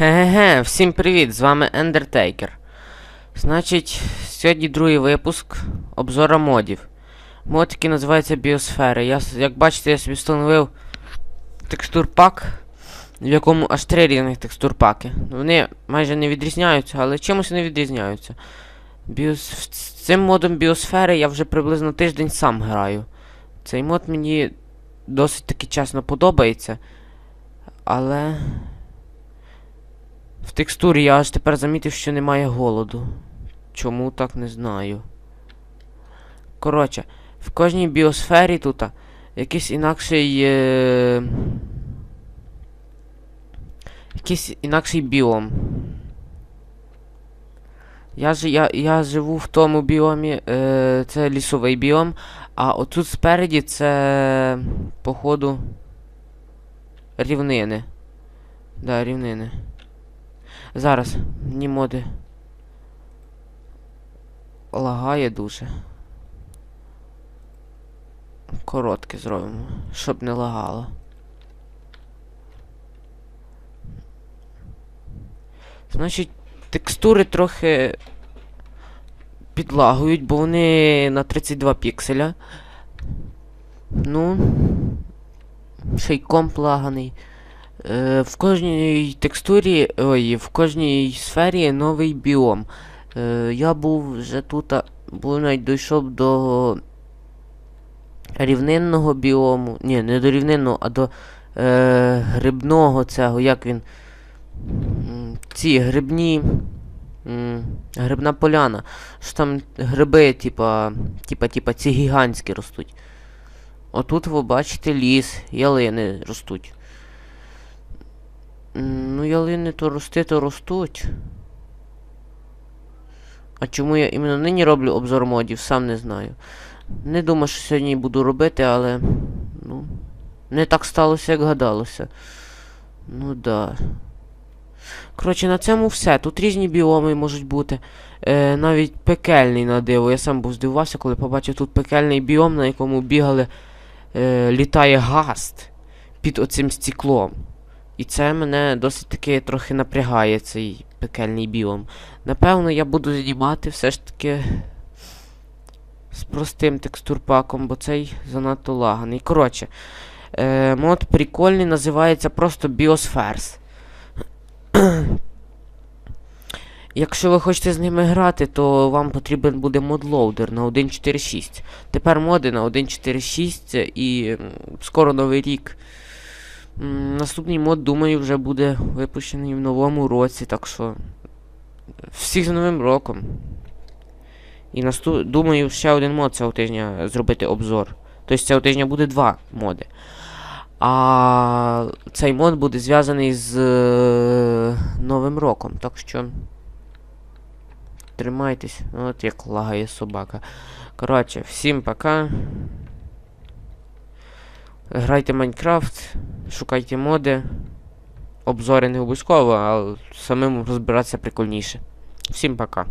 Ге-ге-ге, всім привіт! З вами Ендертейкер. Значить, сьогодні другий випуск обзора модів. Мод, який називається Біосфери. Я, як бачите, я собі встановив текстур пак, в якому аж три різних текстур паки. Вони майже не відрізняються, але чимось не відрізняються. Біос... Цим модом Біосфери я вже приблизно тиждень сам граю. Цей мод мені досить таки чесно подобається. Але. В текстурі я аж тепер замітив, що немає голоду. Чому так не знаю. Коротше, в кожній біосфері тут якийсь інакший. Е... Якийсь інакший біом. Я, ж, я, я живу в тому біомі, е, це лісовий біом, а отут спереді це, походу, рівнини. Да, рівнини. Зараз, мені моди. Лагає дуже. Коротке зробимо, щоб не лагало. Значить, текстури трохи підлагують, бо вони на 32 пікселя. Ну. Ще й комп лаганий. Е, в кожній текстурі, ой, в кожній сфері новий біом. Е, я був вже тут, був навіть дійшов до рівнинного біому. Ні, не до рівнинного, а до е, грибного цього, як він. Ці грибні. Грибна поляна. Що там гриби, типа, типа, типа, ці гігантські ростуть. Отут ви бачите ліс, ялини ростуть. Ну, ялини то рости, то ростуть. А чому я іменно нині роблю обзор модів, сам не знаю. Не думаю, що сьогодні буду робити, але. Ну. Не так сталося, як гадалося. Ну да. Коротше, на цьому все. Тут різні біоми можуть бути. Е, навіть пекельний на диво. Я сам був здивувався, коли побачив тут пекельний біом, на якому бігали. Е, літає гаст під оцим стеклом. І це мене досить таки трохи напрягає, цей пекельний біом. Напевно, я буду знімати все ж таки з простим текстурпаком, бо цей занадто лаганий. Коротше, е, мод прикольний, називається просто Biospheres. Якщо ви хочете з ними грати, то вам потрібен буде модлоудер на 1.4.6. Тепер моди на 1.4.6 і скоро новий рік. Наступний мод, думаю, вже буде випущений в новому році, так що. Всіх з Новим роком. І наступ... думаю, ще один мод цього тижня зробити обзор. Тобто цього тижня буде два моди. А цей мод буде зв'язаний з е, Новим роком. Так що. Тримайтесь. От як лагає собака. Коротше, всім пока. Грайте Майнкрафт, шукайте моди. Обзори не обов'язково, а самим розбиратися прикольніше. Всім пока.